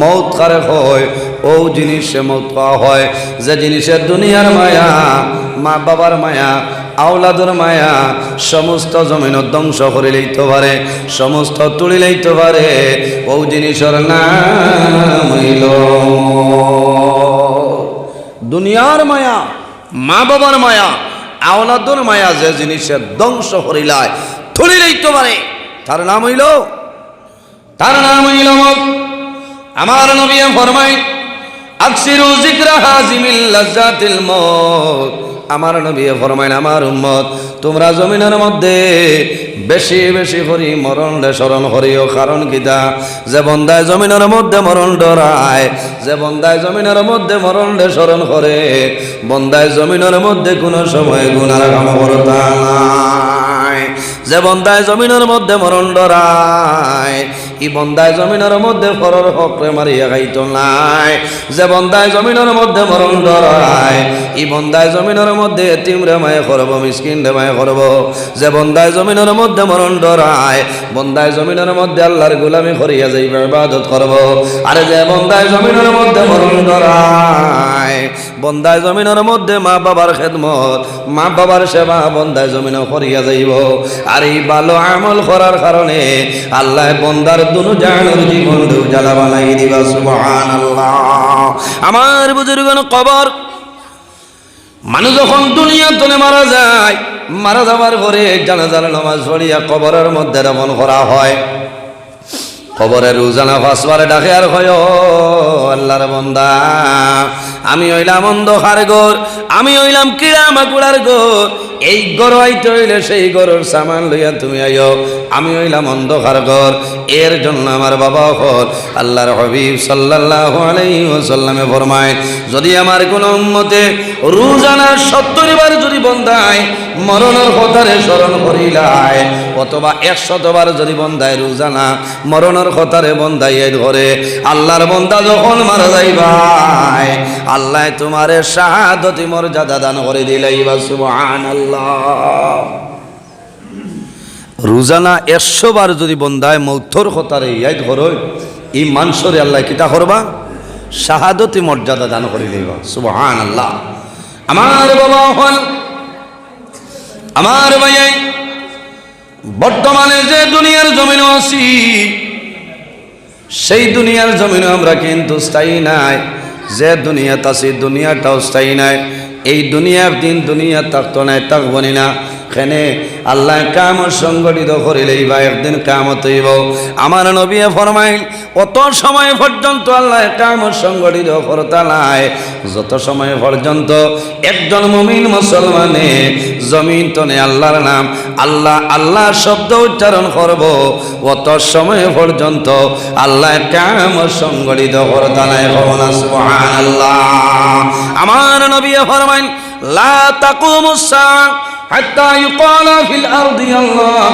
মৌত কারে হয়, ও জিনিসে মৌত পাওয়া হয়। যে জিনিসের দুনিয়ার মায়া, মা বাবার মায়া, আওলাদর মায়া, সমস্ত জমিন ধ্বংস করে লইতে পারে, সমস্ত তুলি লইতে পারে, ও জিনিসের নাম দুনিয়ার মায়া, মা বাবার মায়া, আওলাদর মায়া যে জিনিসের ধ্বংস করিলায় তুলি লইতে পারে, তার নাম হইল, তার নাম হইল মত। আমার নবী ফরমাই আকসিরু জিকরা হাজিমিল লাজ্জাতিল মত আমার নবী ফরমাইন আমার উম্মত, তোমরা জমিনের মধ্যে বেশি বেশি করি মরণ রে স্মরণ করিও। কারণ কিতা যে বন্দায় জমিনের মধ্যে মরণ ডরায়, যে বন্দায় জমিনের মধ্যে মরণ রে স্মরণ করে, বন্দায় জমিনের মধ্যে কোনো সময় গুনার কাম করতা নাই যে বন্দায় জমিনের মধ্যে মরণ ডরায় ই বন্দায় জমিনের মধ্যে ফরর হকরে মারিয়া খাইতো নাই? যে বন্দায় জমিনের মধ্যে মরণ ডরায় ই বন্দায় জমিনের মধ্যে তিমরে মায়ে করব মিসকিন রে মায়ে করব যে বন্দায় জমিনের মধ্যে মরণ ডরায়, বন্দায় জমিনের মধ্যে আল্লাহর গোলামি করিয়া যাইবে, ইবাদত করব। আরে যে বন্দায় জমিনের মধ্যে মরণ ডরায় বন্দায় জমিনের মধ্যে মা বাবার খেদমত, মা বাবার সেবা বন্দায় জমিন করিয়া যাইব। আর এই ভালো আমল করার কারণে আল্লাহ বন্দার দুনু জানুর জীবন জ্বালা বানাই দিবা, সুবহানাল্লাহ। আমার বুজুর্গন কবর। মানুষ যখন দুনিয়া তলে মারা যায়, মারা যাওয়ার পরে জানাজার নামাজ পড়িয়া কবরের মধ্যে রমন করা হয়। খবরের রোজানা ফাঁসবারে ডাকে আর হয় আল্লাহর বন্দা আমি হইলাম অন্ধকার গোর আমি হইলাম কিড়া মাকুড়ার গোর। এই গড় আইতে হইলে সেই গরুর সামান লইয়া তুমি আইও। আমি হইলাম অন্ধকার ঘর। এর জন্য আমার বাবা হল আল্লাহর হবিব সাল্লাল্লাহু আলাইহি ওয়াসাল্লামে ফরমায়, যদি আমার কোনো উম্মতে রোজানা সত্তর বার যদি বন্দায় মরণের কথারে স্মরণ করিলায়, অথবা একশতবার যদি বন্দায় রোজানা মরণের কথারে বন্দাই ধরে আল্লাহর বন্ধা যখন মারা যাইবাই আল্লাহ তোমারে শাহাদতি মর্যাদা দান করে দিলাই বা সুবহানাল্লাহ। রোজানা একশো বার যদি বন্দায় মৌথর কথারে ইয়াই ধরো এই মানসরে আল্লাহ কিতা করবা? শাহাদতি মর্যাদা দান করে দিব। সুবহান আল্লাহ আমার বাবা হল আমার ভাইয়াই বর্তমানে যে দুনিয়ার জমিন আছি, সেই দুনিয়ার জমিনে আমরা কিন্তু স্থায়ী নাই। যে দুনিয়াত আছি, দুনিয়াটাও স্থায়ী নাই। এই দুনিয়ার দিন দুনিয়া থাকতো নাই থাকব না। এখানে আল্লাহ কাম সংগঠিত করিলেই বা একদিন কামত হইব। আমার নবী ফরমাইল, অত সময় পর্যন্ত আল্লাহ কাম সংগঠিত করতালায় যত সময় পর্যন্ত একজন মুমিন মুসলমানে জমিন তনে আল্লাহর নাম, আল্লাহ আল্লাহ শব্দ উচ্চারণ করব, অত সময় পর্যন্ত আল্লাহ কাম সংগঠিত করতালায় ভবনা সুবহানাল্লাহ। আমার নবী ফরমাইল, লা তাকুমুস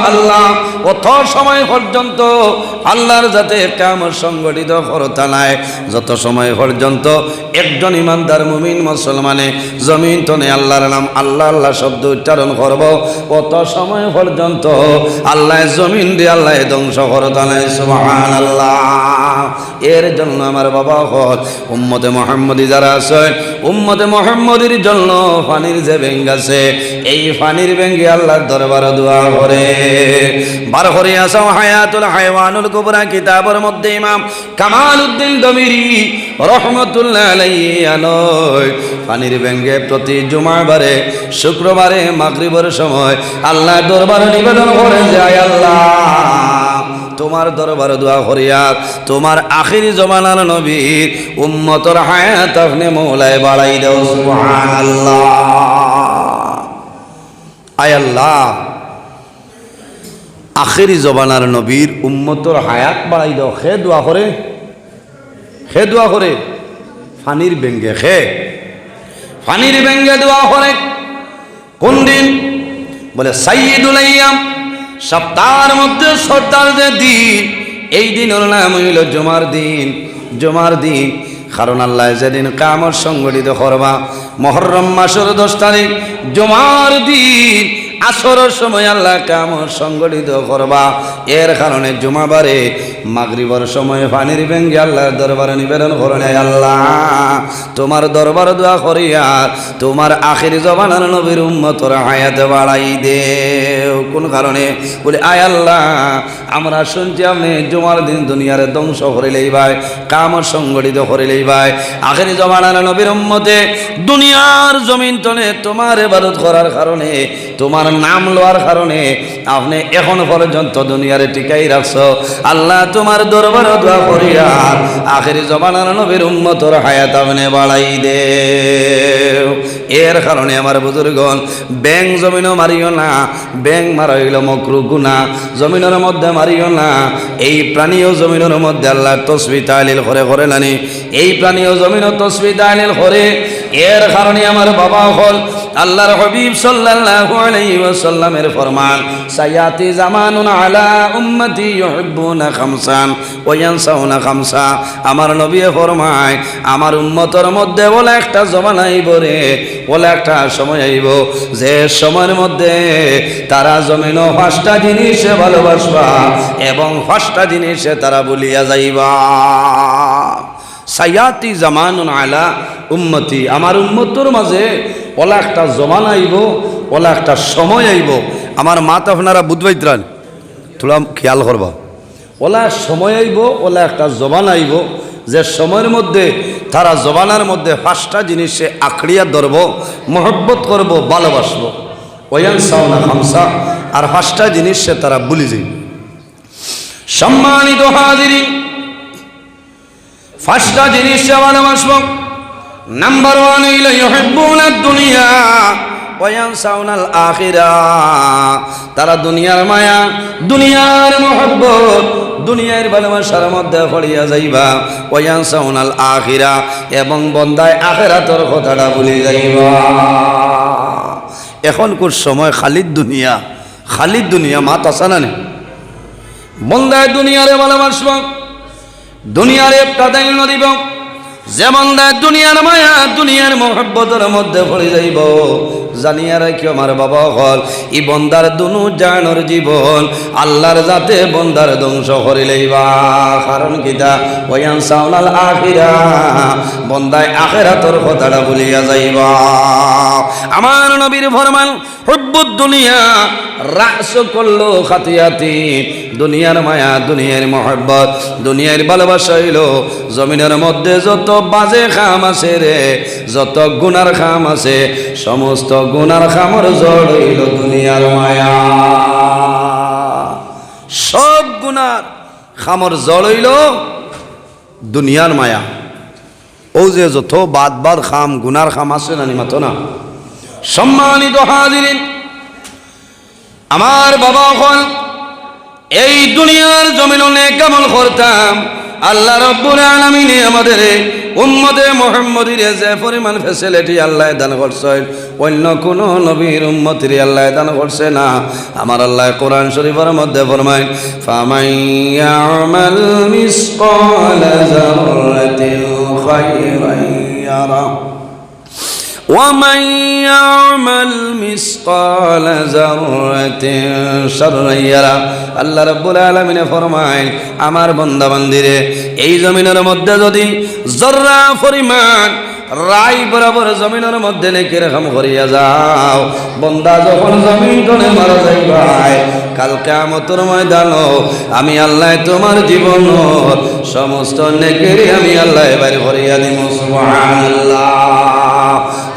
আল্লাহ কত সময় পর্যন্ত আল্লাহর যাতে কাম সংগঠিত করতালায় যত সময় একজন জমিন নাম আল্লাহ আল্লাহ শব্দ উচ্চারণ করব কত সময় পর্যন্ত আল্লাহ জমিন দিয়ে আল্লাহ ধ্বংস এর জন্য আমার বাবা হল উম্মতে মোহাম্মদী যারা আছে উম্মতে মোহাম্মদীর জন্য পানির যে ব্যাঙ্গ এই পানির ব্যাঙ্গে আল্লাহর দরবার দোয়া করে। বার করে আসাম হায়াতুল হায়ওয়ানুল কুবরা, কিতাবের মধ্যে ইমাম কামাল উদ্দিন দমিরি রহমতুল্লাহ পানির ব্যাঙ্গে প্রতি জুমাবারে, শুক্রবারে, মাগরিবের সময় আল্লাহ দরবার নিবেদন করে যায় আল্লাহ, তোমার দরবার দোয়া করিয়া তোমার আখিরি জমানার নবীর উম্মতর হায়াত আপনি মৌলায় বাড়াই দাও, সুবহানাল্লাহ। আয় আল্লাহ। আখেরি জবানার নবীর উম্মতর হায়াত বাড়াই দাও। খে দোয়া করে। খে দোয়া করে। ফানির ব্যঙ্গে খে। ফানির ব্যঙ্গে দোয়া করে। কোন দিন? বলে সাইয়দুল সপ্তাহের মধ্যে সর্দার যে দিন। এই দিন ওর নাম হইল জমার দিন। জমার দিন কারণ আল্লাহ যেদিন কামর সংগঠিত করবা মহরম মাসের দশ তারিখ জমার দিন আসরের সময় আল্লাহ কামর সংগঠিত করবা। এর কারণে জুমাবারে মাগরিবর সময় পানির ব্যাঙ্গে আল্লাহর দরবারে নিবেদন করেন "হে আল্লাহ। তোমার দরবার দোয়া করিয়া তোমার আখির জবানার নবীর উম্মতর হায়াত বাড়াই দে কোন কারণে? বলে, আয় আল্লাহ, আমরা শুনছি আপনি জুমার দিন দুনিয়ারে ধ্বংস করিলেই ভাই, কামর সংগঠিত করিলেই ভাই। আখির জবানার নবীর উম্মতে দুনিয়ার জমিন তলে তোমার এবারত করার কারণে তোমার নাম লওয়ার কারণে আপনি এখন পর্যন্ত দুনিয়ারে টিকাই রাখছো। আল্লাহ তোমার দরবার দোয়া করিয়া আখেরি জবানার নবীর উম্মতর হায়াত আপনি বাড়াই দে এর কারণে আমার বুজুর্গন ব্যাং জমিনও মারিও না ব্যাং মারা হইল মকরু গুনা জমিনের মধ্যে মারিও না, এই প্রাণীয় জমিনের মধ্যে আল্লাহ তসবি তালিল করে করে নানি এই প্রাণীয় জমিনও তসবি তালিল করে। এর কারণে আমার বাবা হল আল্লাহর হবিব সাল্লাল্লাহু আলাইহি ওয়াসাল্লামের ফরমান সায়াতি জামানুন আলা উম্মতি ইউহিব্বুনা খামসান ওয়া ইয়ানসাউনা খামসা। আমার নবী ফরমায়, আমার উম্মতর মধ্যে বলে একটা জমান আইব রে বলে একটা সময় আইব, যে সময়ের মধ্যে তারা জমিন পাঁচটা জিনিসে ভালোবাসবা এবং পাঁচটা জিনিসে তারা বলিয়া যাইবা। সায়াতি জামানুন আলা উম্মতি, আমার উম্মতর মাঝে ওলা একটা জমান আইব, ওলা একটা সময় আইব। আমার মাত আপনারা বুধবাইত্রান থোড়া খেয়াল করবা। ওলা সময় আইব, ওলা একটা জবান আইব যে সময়ের মধ্যে তারা জবানার মধ্যে পাঁচটা জিনিসে আখড়িয়া ধরব, মহব্বত করব, ভালোবাসবো। ওয়ান সাউনা হামসা আর পাঁচটা জিনিসে তারা ভুলে যাই সম্মানিত হাজিরি, পাঁচটা জিনিস ভালোবাসবো নাম্বার ওয়ান দুনিয়া। ওয়ায়ানসাউনাল আখিরা। তারা দুনিয়ার মায়া, দুনিয়ার মহব্বত, দুনিয়ার ভালোবাসার মধ্যে পড়িয়া যাইবা। ওয়ায়ানসাউনাল আখিরা, এবং বন্দায় আখিরাতর কথাটা ভুলে যাইবা। এখন কোন সময় খালিদ দুনিয়া খালিদ দুনিয়া মাত আসা না বন্দায় দুনিয়ারে ভালোবাসবা, দুনিয়ারে প্রাধান্য দিব। যেমন দুনিয়ার মায়া, দুনিয়ার মহব্বতের মধ্যে পড়ে যাইব। জানিয়া রাখি আমার বাবা হল, ই বন্দার দুনু জানোর জীবন, আল্লাহর যাতে বন্দার ধ্বংস করে লইবা। কারণ কিতা ওয়ান সাউনাল আখিরা, বন্দায় আখেরাতর কথাটা বলিয়া যাইবা। আমার নবীর ফরমান, হুব্বুদ দুনিয়া, রাস করল খাতিয়াতি দুনিয়ার মায়া, দুনিয়ার মহব্বত, দুনিয়ার ভালোবাসা হইল জমিনের মধ্যে যত বাজে খাম আছে রে, যত গুনার খাম আছে, সমস্ত গুনার খামর জড় হইল দুনিয়ার মায়া। সব গুনার খামর জড় হইল দুনিয়ার মায়া। ও যে যত বাদ বাদ খাম, গুনার খাম আছে না নিমাতো না? সম্মানিত হাজিরিন, আমার বাবা হল এই দুনিয়ার জমিন অনেক কেমন করতাম। আল্লাহ রব্বুল আলমিনে আমাদের উম্মদে মোহাম্মদির যে পরিমাণ ফেসিলিটি আল্লাহ দান করছে, অন্য কোনো নবীর উম্মতির আল্লাহ দান করছে না। আমার আল্লাহ কোরআন শরীফের মধ্যে ফরমায় ফামাইয়ামাল মিসকাল খায়রান ইয়ারা। ومن يعمل مثقال ذرة شرا يرى আল্লাহ রাব্বুল আলামিন ফরমায় আমার বান্দা বান্দিরে এই জমিনের মধ্যে যদি জর্রা পরিমাণ রাই বরাবর জমিনের মধ্যে নেকি রকম করিয়া যাও বন্দা যখন জমিন টনে মারা যাই ভাই কাল কামতর ময়দান আমি আল্লাহ তোমার জীবন সমস্ত নেকেরি আমি আল্লাহ এবার করিয়া দিব সুবহানাল্লাহ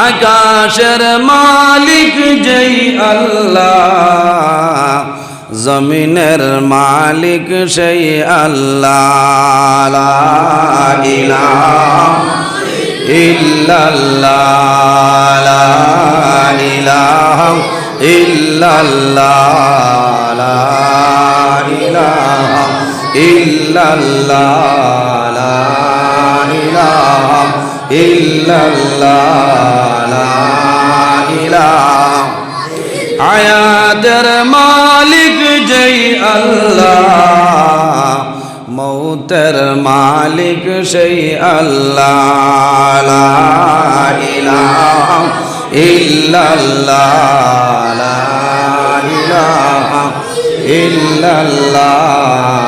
আকাশের মালিক যেই আল্লাহ জমিনের মালিক সেই আল্লাহ ইল্লাল্লাহ লা ইলাহা আয়াতের মালিক যেই আল্লাহ মৌতের মালিক সেই আল্লাহ। ইল্লাল্লাহ ইল্লাল্লাহ।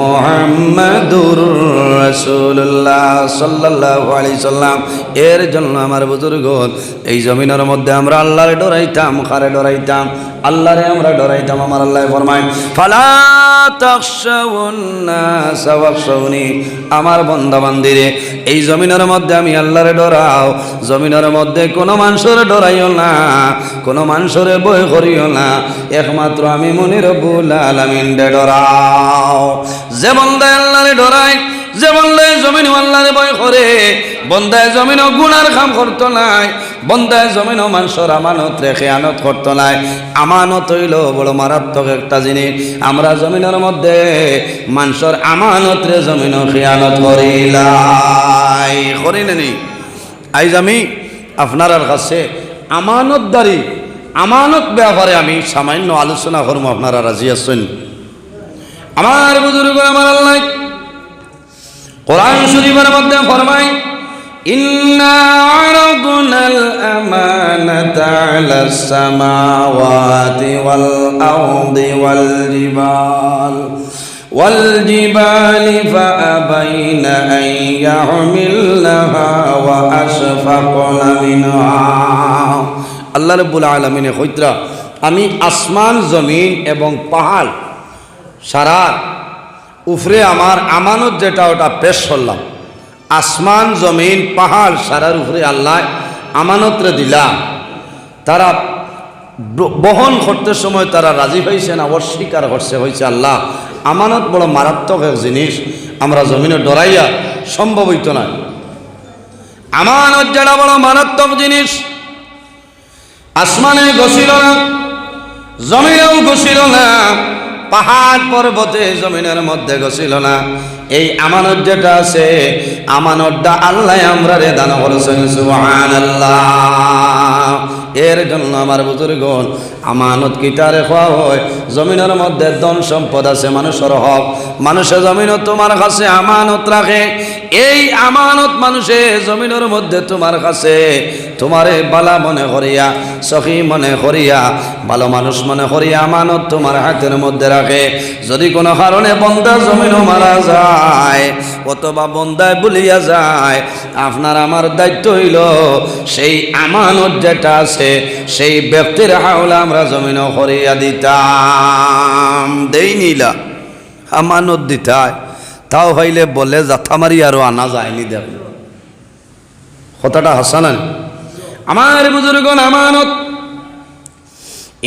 মুহাম্মাদুর রাসূলুল্লাহ সাল্লাল্লাহু আলাইহি সাল্লাম। এর জন্য আমার বুজুর্গ, এই জমিনের মধ্যে আমরা আল্লাহরে ডরাইতাম খারে ডরাইতাম? আল্লাহরে আমরা ডরাইতাম, আমার আল্লাহ ফরমায়, ফালা আমার বান্দা বান্দিরে এই জমিনের মধ্যে আমি আল্লাহরে ডরাও, জমিনের মধ্যে কোনো মানুষের ডরাইও না, কোনো মানুষের বই করিও না। একমাত্র আমি মনে রব্বুল আলামিন ডরাও। যে বন্দায় আল্লাহরে ডরাই যে বন্দায় জমিন আল্লাহরে ভয় করে, বন্দায় জমিন গুনার কাম করতো নাই, বন্দায় জমিন মানুষের আমানত রেখে আনত করতো নাই। আমানত হইল বড় মারাত্মক একটা জিনিস। আমরা জমিনের মধ্যে মানুষের আমানত রে জমিন খেয়ানত করিলাই। করি নি? আইজ আমি আপনার কাছে আমানতদারি, আমানত ব্যাপারে আমি সামান্য আলোচনা করব, আপনারা রাজি আছেন? আমার বুজুর্গ আমার আল্লাহ কোরআন শরীফের মধ্যে ফরমাই ইন্না আরাদনাল আমানাতা আলাস সামাওয়াতি ওয়াল আরদি ওয়াল জিবাল والجبال فأبين أن يحملنها وأشفقن منها আল্লাহ রব্বুল আলমিনে হইতরা আমি আসমান জমিন এবং পাহাড় সারা উফরে আমার আমানত যেটা, ওটা পেশ করলাম। আসমান, জমিন, পাহাড় সারার উপরে আল্লাহ আমানতরে দিলাম। তারা বহন করতে সময় তারা রাজি হয়েছে না, অস্বীকার করছে হয়েছে আল্লাহ, আমানত বড় মারাত্মক এক জিনিস। আমরা জমিনে ডরাইয়া সম্ভব হইত না। আমানত যেটা বড় মারাত্মক জিনিস। আসমানে গছিল না, জমিনেও গছিল না। পাহাড় পর্বতে জমিনের মধ্যে গছিল না। এই আমানত যেটা আছে, আমানতটা আল্লাহ আমরা রে দান করেছেন, সুবহানাল্লাহ। এর জন্য আমার বুজুর্গণ, আমানত কিতারে খোয়া হয়? জমিনের মধ্যে ধন সম্পদ আছে, মানুষের হক। মানুষের জমিনও তোমার কাছে আমানত রাখে। এই আমানত মানুষে জমিনের মধ্যে তোমার কাছে, তোমারে বালা মনে করিয়া, সখী মনে করিয়া, ভালো মানুষ মনে করিয়া আমানত তোমার হাতের মধ্যে রাখে। যদি কোনো কারণে বন্দা জমিনও মারা যায়, অথবা বন্দায় বলিয়া যায়, আপনার আমার দায়িত্ব হইল সেই আমানত যেটা আছে, সেই ব্যক্তির হাওলা আমরা জমিনও করিয়া দিতাম। দেই নিলা, আমানত দিতায়। তাও হইলে বলে যাথা মারি আরও আনা যায়নি দেব কথাটা হাসান আমার বুজুর্গন আমানত।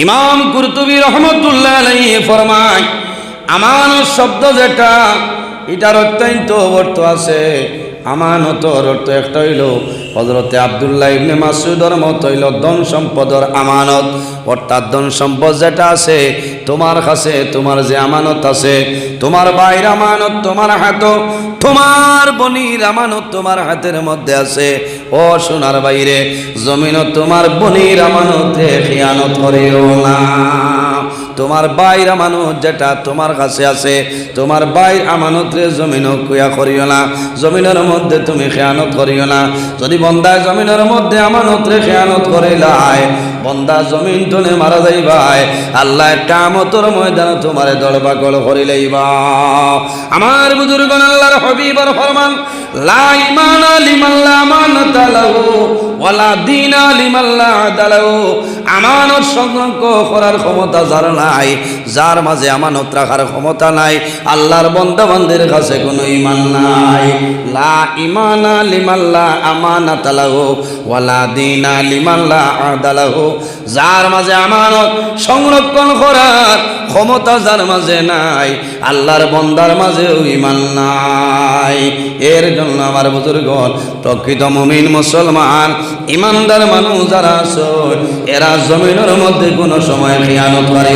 ইমাম কুরতুবি রহমতুল্লাহ ফরমায়, আমানত শব্দ যেটা, এটার অত্যন্ত অর্থ আছে। আমানতর অর্থ একটা হইল হজরতে আবদুল্লাহ ইবনে মাসুদর মত হইল ধন সম্পদর আমানত। অর্থাৎ ধন সম্পদ যেটা আছে, তোমার কাছে, তোমার যে আমানত আছে, তোমার বাইর আমানত তোমার হাত, তোমার বনির আমানত তোমার হাতের মধ্যে আছে। ও সোনার বাইরে জমিন তোমার বনির আমানতে খিয়ানত করিও না। তোমার বাইর আমানত যেটা তোমার কাছে আছে, তোমার বাইর আমানত রে জমিন কুয়া করিও না। জমিনের মধ্যে তুমি খেয়ানত করিও না। যদি বন্দায় জমিনের মধ্যে আমানত রে খেয়ানত করিলাই বন্দা জমিন টনে মারা যাইবাই, আল্লাহ কামতর ময়দান তোমার দল পাগল করিলেইবা আমার বুজুর্গন আল্লাহর হবিবর ফরমান, লা ইমানা লিমান লা আমানাতা লাহু ওয়ালা দিনা লিমাল্লা আদালাহু আমানত সংরক্ষণ করার ক্ষমতা যার নাই, যার মাঝে আমানত রাখার ক্ষমতা নাই, আল্লাহর বন্দাবান্দের কাছে কোনো ইমান নাই। লা ইমানা লিমাল্লা আমানাত লাহু, ওয়ালা দিনা লিমাল্লা আদালাহু যার মাঝে আমানত সংরক্ষণ করার ক্ষমতা যার মাঝে নাই, আল্লাহর বন্দার মাঝেও ইমান নাই। এর জন্য আমার বুজুর্গণ, প্রকৃত মুমিন মুসলমান, ইমানদার মানুষ যারা আছে, এরা জমিনের মধ্যে কোনো সময় খিয়ানতকারী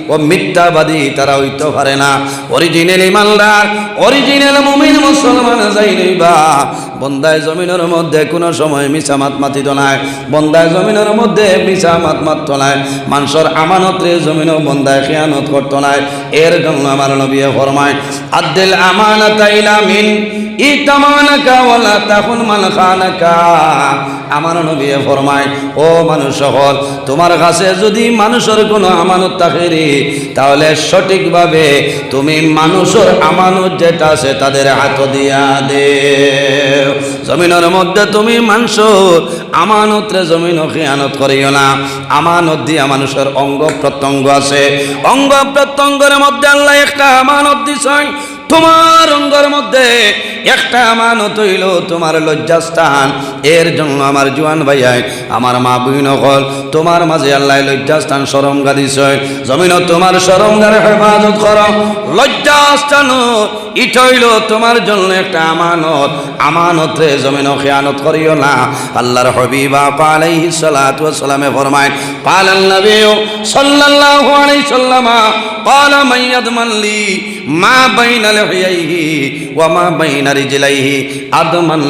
ও মিথ্যাবাদী তারা হইতে পারে না। অরিজিনাল ইমানদার, অরিজিনাল মুমিন মুসলমান যাই নইবা বন্দায় জমিনের মধ্যে কোনো সময় মিছা মাত মাতিত নাই। বন্দায় জমিনের মধ্যে মিছা মাত মাত নাই। মানুষের আমানত রে জমিনও বন্দায় খেয়ানত করতো নাই। এর জন্য আমার নবিয়ে ফরমায়, আদ্দিল আমানাতা ইলা মিন ইতামানাকা মান আমার নবী ফরমায়, ও মানুষ সকল তোমার কাছে যদি মানুষের কোনো আমানত থাকে রে তাহলে সঠিকভাবে তুমি মানুষের আমানত যেটা আছে তাদের হাত দিয়া দে। জমিনের মধ্যে তুমি মানুষ আমানতরে জমিন খেয়ানত করিও না। আমানত দিয়া মানুষের অঙ্গ প্রত্যঙ্গ আছে। অঙ্গ প্রত্যঙ্গের মধ্যে আল্লাহ একটা আমানত দিছেন। তোমার অঙ্গের মধ্যে একটা আমানত হইল তোমার লজ্জাস্থান এর জন্য আমার জুয়ান ভাইয়াই আমার মা বহিন হল তোমার মাঝে আল্লাহ লজ্জাস্থান সরমগা দিছয় জমিন তোমার সরমগার হেফাজত কর লজ্জাস্থান ইট হইল তোমার জন্য একটা আমানত আমানত রে জমিন খেয়ানত করিও না আল্লাহর হবিবা পালাইহি সালাতু সালামে ফরমায় পালান নবী সাল্লাল্লাহু আলাইহি সাল্লামা قال من يضمن لي ما بين দিরহিয়াইহি ওয়া মা বাইনা রিজলাইহি, আদমান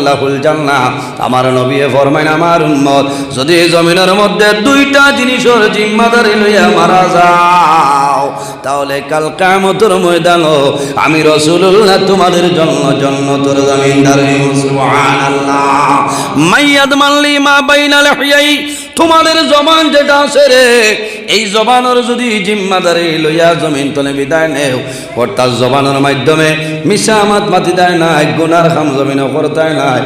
জান্নাহ। আমার নবী ফরমায় আমার উম্মত, যদি জমিনের মধ্যে দুইটা জিনিসের জিম্মাদারি লইয়া মারা যাও, তাহলে কাল কামতের ময়দান আমি রসুল্লাহ তোমাদের জন্য জন্য তোর জমিনদার সুবহানাল্লাহ। মাইয়াদ মানলি মা বাইনা লাহিয়াই তোমাদের জবান যেটা আছে রে, এই জবানের যদি জিম্মাদারি লইয়া জমিন তলে বিদায় নেও, অর্থাৎ জবানের মাধ্যমে মিশা মাত মাতি দেয় নাই, গুনার খাম জমিনে করতায় নাই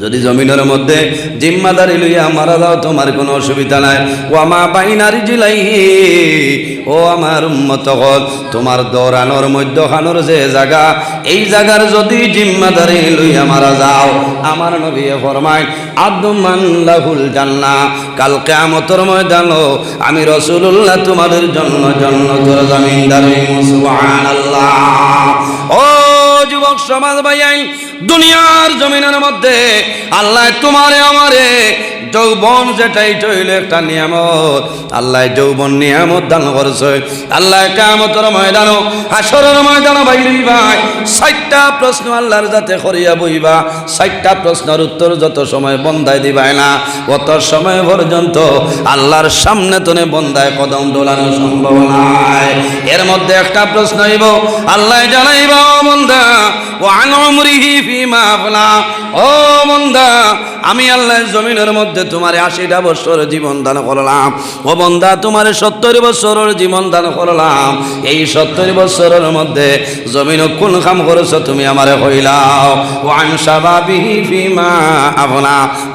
যদি জমিনের মধ্যে জিম্মাদারি লইয়া মারা যাও, তোমার কোনো অসুবিধা নাই। ও আমা বাইনারি জিলাই ও আমার উম্মত হল তোমার দৌড়ানোর মধ্যখানোর যে জায়গা, এই জায়গার যদি জিম্মাদারি লইয়া মারা যাও, আমার নবী ফরমায়, আদমান লাহুল জান্না কাল কেয়ামতর ময়দানও আমি রসুল্লাহ তোমাদের জন্য জন্য তোর জমিনদারি সুবহানাল্লাহ। ও যুবক সমাজ ভাইয়াইন দুনিয়ার জমিনের মধ্যে আল্লাহ তোমারে আমারে যৌবন যেটাই চইল একটা নিয়ামত। আল্লাহ যৌবন নিয়ামত দান করছে। আল্লাহ কামতর ময়দান হাসরের ময়দান বাইরি ভাই, ষাটটা প্রশ্ন আল্লাহর যাতে করিয়া বইবা। ষাটটা প্রশ্নের উত্তর যত সময় বন্দায় দিবাই না, অত সময় পর্যন্ত আল্লাহর সামনে তনে বন্দায় কদম দোলানো সম্ভব নাই। এর মধ্যে একটা প্রশ্ন হইব আল্লাহ জানাইব, বন্দা আমি আল্লাহ জমিনের মধ্যে তোমার আশিটা বছর জীবন দান করলাম। ও বন্দা, তোমার সত্তর বছরের জীবন দান করলাম। এই সত্তর বছরের মধ্যে জমিন কোন কাম করেছ তুমি আমারে হইলাও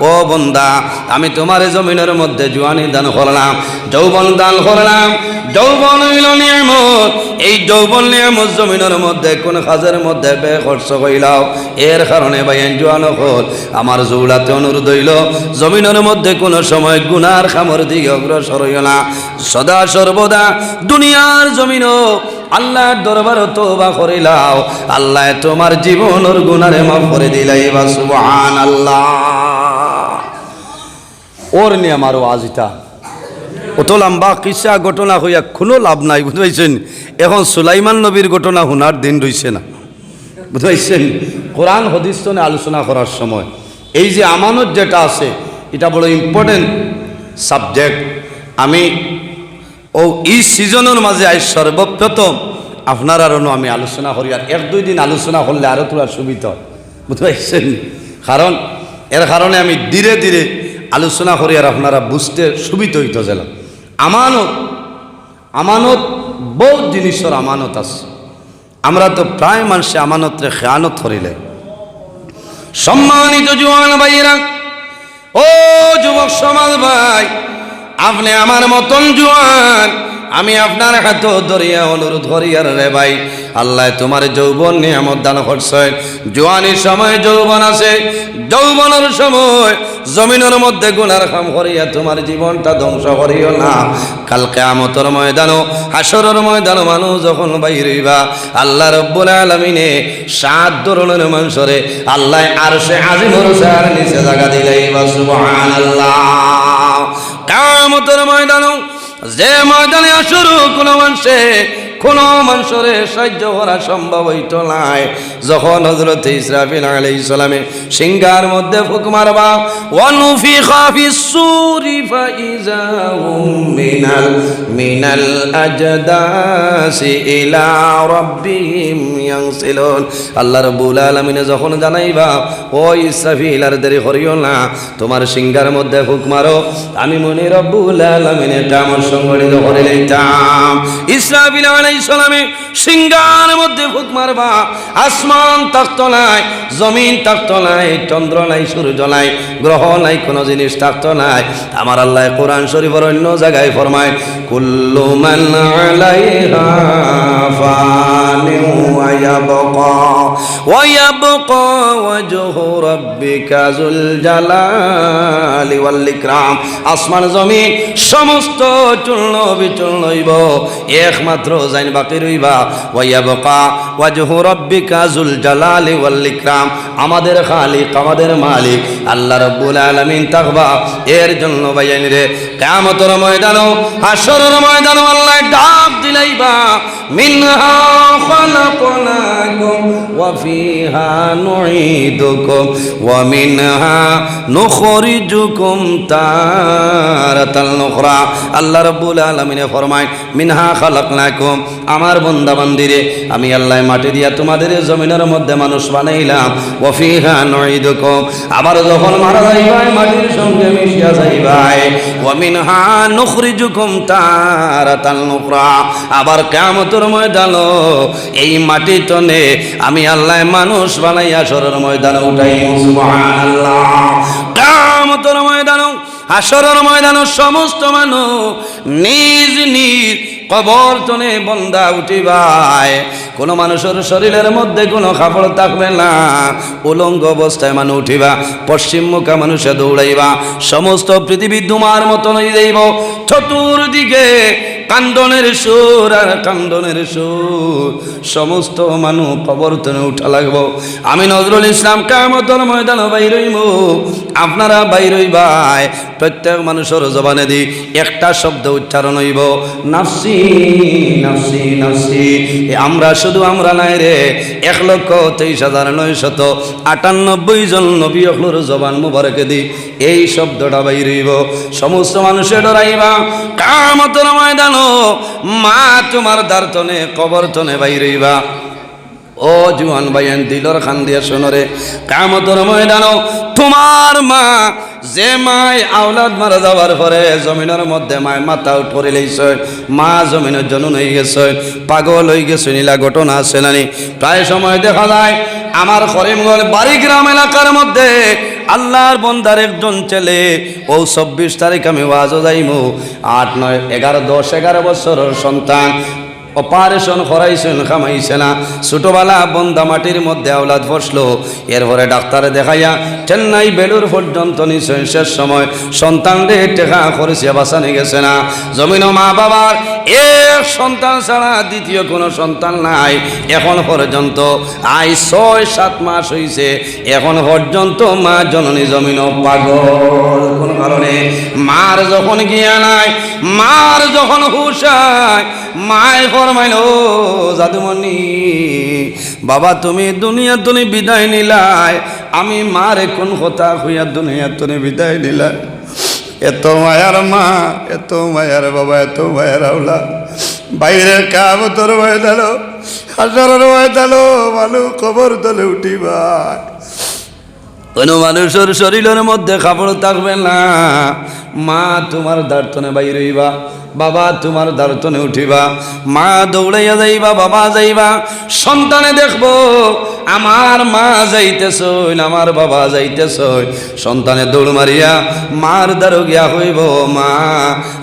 ও বন্দা, আমি তোমার জমিনের মধ্যে জুয়ানি দান করলাম, যৌবন দান করলাম। যৌবন হইল নিয়ামত। এই যৌবন নিয়ামত জমিনের মধ্যে কোন কাজের মধ্যে বে খরচ কইলাও। এর কারণে ভাই জোয়ান হল আমার জৌলাতে অনুরোধ হইল, জমিনের মধ্যে কোন সময় গুনার খামর দিকে অগ্রসর হইল না। সদা সর্বদা দুনিয়ার জমিনও আল্লাহর দরবার তোবা করিলাও আল্লাহ তোমার জীবনের গুনারে মাফ করে দিলাই বা সুবহানাল্লাহ। ওর নিয়ে আমারও আজিতা অত লম্বা কিসা ঘটনা হইয়া কোনো লাভ নাই বুঝতে পারছেন এখন সুলাইমান নবীর ঘটনা শোনার দিন রইছে না। বুঝতে পারছেন কোরআন, হদিস আলোচনা করার সময়। এই যে আমানত যেটা আছে, এটা বড় ইম্পর্টেন্ট সাবজেক্ট আমি ও এই সিজনের মাঝে আজ সর্বপ্রথম আপনার আরও আমি আলোচনা করি, আর এক দুই দিন আলোচনা করলে আরও তোরা সুবিধা পারছেন কারণ, এর কারণে আমি ধীরে ধীরে আলোচনা করি আর আপনারা বুঝতে সুবিধা হইত যেন। আমানত আমানত বহুত জিনিসের আমানত আছে। আমরা তো প্রায় মানুষে আমানতরে খেয়ানত করিলে। সম্মানিত জুয়ান ভাইয়েরা ও যুবক সমাজ ভাই আপনি আমার মতন জুয়ান। আমি আপনার হাত ধরিয়া অনুরোধ করিয়ার রে ভাই, আল্লাহ তোমার যৌবন নিয়ামত দান করছেন জোয়ানির সময় যৌবন আছে, যৌবনের সময় জমিনের মধ্যে গুনার কাম করিয়া তোমার জীবনটা ধ্বংস করিও না। কালকে আমতর ময়দানও হাসরের ময়দানও মানুষ যখন বাইরইবা আল্লাহ রব্বুল আলমিনে সাত ধরনের মানুষরে আল্লাহ আর সে আজিমর সার নিচে জায়গা বা সুবহানাল্লাহ। কামতর ময়দানও যে ময়দানে আসরু কোনো মানুষে কোনো মানুষরে সাহায্য করা সম্ভব হইত নাই। যখন হজরত ইসরাফিল আলাইহিস সালামে সিংহার মধ্যে ফুক মারবা ওয়ানুফি খাফি সুরি মিনাল মিনাল আজদাসি ইলা রাব্বিহিম ইয়ানসিলুন। আল্লাহ রাব্বুল আলামিনে যখন জানাইবা, ও ইসরাফিল, আর দেরি করিও না, তোমার সিংহার মধ্যে ফুক মারো। আমি মনে রব্বুল আলামিনে এটা আমার সংগঠিত করে লইতাম ইসরাফিল আলাইহিস সালামে সিংহার মধ্যে ফুক মারবা। আসমান থাকতো নাই, জমিন থাকতো নাই, চন্দ্র নাই, সূর্য নাই, গ্রহ নাই, কোনো জিনিস থাকতো নাই। আমার আল্লাহ কোরআন শরীফের অন্য জায়গায় ফরমায়, কুল্লু মান আলাইহা ফানি ওয়া ইয়াবকা ওয়া ইয়াবকা ওয়াজহু রাব্বিকা যুল জালালি ওয়াল ইকরাম। আসমান, জমিন, সমস্ত চূর্ণ বিচূর্ণ হইব। একমাত্র জাইন বাকি রইবা ওয়াইয়াবকা ওয়াজহু রাব্বিকা যুল জালালি ওয়াল ইকরাম। আমাদের খালিক, আমাদের মালিক, আল্লাহ রাব্বুল আলামিন তাকবা। এর জন্য ভাইয়ান রে, কিয়ামতের ময়দানও হাসরের ময়দানও আল্লাহ ডাক দিলাইবা। মিনহা খলাকনাকুম ওয়া ফিহা নুঈদুকুম ওয়া মিনহা নুখরিজুকুম তারাতাল নুখরা। আল্লাহ রাব্বুল আলামিনে ফরমায়, মিনহা খালাকনাকুম আমার বন্দা বান্দিরে আমি আল্লাহ মাটি দিয়া তোমাদের জমিনের মধ্যে মানুষ বানাইলাম। ওয়া ফিহা নুঈদুকুম, আবার যখন মারা যাইবাই, মাটির সঙ্গে মিশিয়া যাইবাই। ওয়া মিনহা নুখরিজুকুম তারাতাল নুখরা, আবার কিয়ামতের ময়দান এই মাটি টনে আমি আল্লাহ মানুষ বানাইয়া সরের ময়দানে উঠাই সুবহানাল্লাহ। কিয়ামতের ময়দান হাসরের ময়দান সমস্ত মানুষ নিজ নিজ কবর তনে বন্দা উঠিবাই কোনো মানুষের শরীরের মধ্যে কোনো কাপড় থাকবে না। উলঙ্গ অবস্থায় মানুষ উঠিবা পশ্চিমমুখা মানুষে দৌড়াইবা। সমস্ত পৃথিবী দুমার মতন যাইব চতুর্দিকে কান্দনের সুর আর কান্দনের সুর। সমস্ত মানুষ কবরতনে উঠা লাগবো। আমি নজরুল ইসলাম কামতর ময়দান বাইরইব আপনারা বাইরই ভাই প্রত্যেক মানুষের জবানে দি একটা শব্দ উচ্চারণ হইব। নাফসি নাফসি নাফসি। আমরা শুধু আমরা নাই রে। এক লক্ষ তেইশ হাজার নয়শত আটানব্বই জন নবী অখলোর জবান মুবারকে দি এই শব্দটা বাইরইব সমস্ত মানুষের ডরাইবা। কামতর ময়দান মা তোমার দার্তনে কবরতনে বাইরইবা ও জুয়ান ভাইয়ান, দিলর খান দিয়া শোনরে কামতর ময়দানো তোমার মা। যে মায় আওলাদ মারা যাওয়ার পরে জমিনের মধ্যে মায় মাথা উঠে লইছে, মা জমিনের জন্য হয়ে গেছে, পাগল হয়ে গেছে, নীলা ঘটনা আছে নানি প্রায় সময় দেখা যায়, আমার করিমগঞ্জ বাড়ি গ্রাম এলাকার মধ্যে আল্লাহর বন্দার একজন ছেলে, ও চব্বিশ তারিখ আমি ওয়াজও যাইমু। আট, নয়, এগারো, দশ, এগারো বছরের সন্তান। অপারেশন করাইছেন, খামাইছে না। ছোটবেলা বন্দা মাটির মধ্যে আওলাদ ফসলো এরপরে ডাক্তারে দেখাইয়া চেন্নাই বেলুর পর্যন্ত নিছেন শেষ সময় সন্তান রে টেকা করেছে, বাঁচানি গেছে না। জমিন মা বাবার এক সন্তান ছাড়া দ্বিতীয় কোনো সন্তান নাই। এখন পর্যন্ত আই ছয় সাত মাস হইছে। এখন পর্যন্ত মা জননী জমিন পাগল। কোন কারণে মার যখন গিয়া নাই মার যখন হুশায় মায় ফরমাইল, জাদুমণি, বাবা তুমি দুনিয়া তুমি বিদায় নিলাই, আমি মারে কোন কথা হইয়া দুনিয়া তুমি বিদায় নিলাই? এত মায়ার মা, এত মায়ার বাবা, এত মায়ার আওলা বাইরের কাম তোর ভয় দালো হাজারের ভয় দালো মানুষ কবর তলে উঠিবা কোনো মানুষের শরীরের মধ্যে কাপড় থাকবে না। মা তোমার দার্তনে বাইর হইবা, বাবা তোমার দার্তনে উঠিবা, মা দৌড়াইয়া যাইবা, বাবা যাইবা, সন্তানে দেখব, আমার মা যাইতেছ আমার বাবা যাইতেছ সন্তানে দৌড় মারিয়া মার দ্বারো গিয়া হইব, মা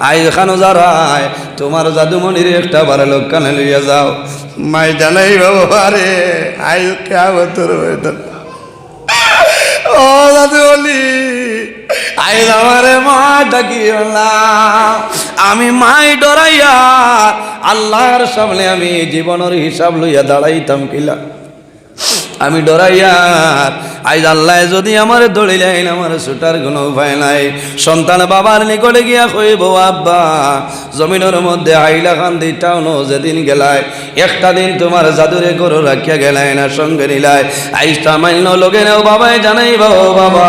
আই খানো যারায় তোমার জাদুমণির একটা বারে লোক কানে লইয়া যাও। মাই জানাই বাবা রে আই কে তোর ও দাদু বলি, আই আমারে মা ডাকিও না। আমি মাই ডরাইয়া আল্লাহর সামনে আমি জীবনের হিসাব লইয়া দাঁড়াইতাম কিলা। আমি ডরাইয়ার আজ আল্লাহ যদি আমার দড়ি লাইন আমার ছুটার কোনো উপায় নাই। সন্তান বাবার নিকটে গিয়া কইব, আব্বা, জমিনের মধ্যে আইলা খান দিটাও নো যেদিন গেলায়, একটা দিন তোমার জাদুরে গরু রাখিয়া গেলাই না সঙ্গে নিলায়। আইসটা মাইন লগে নেও বাবাই জানাই বাবা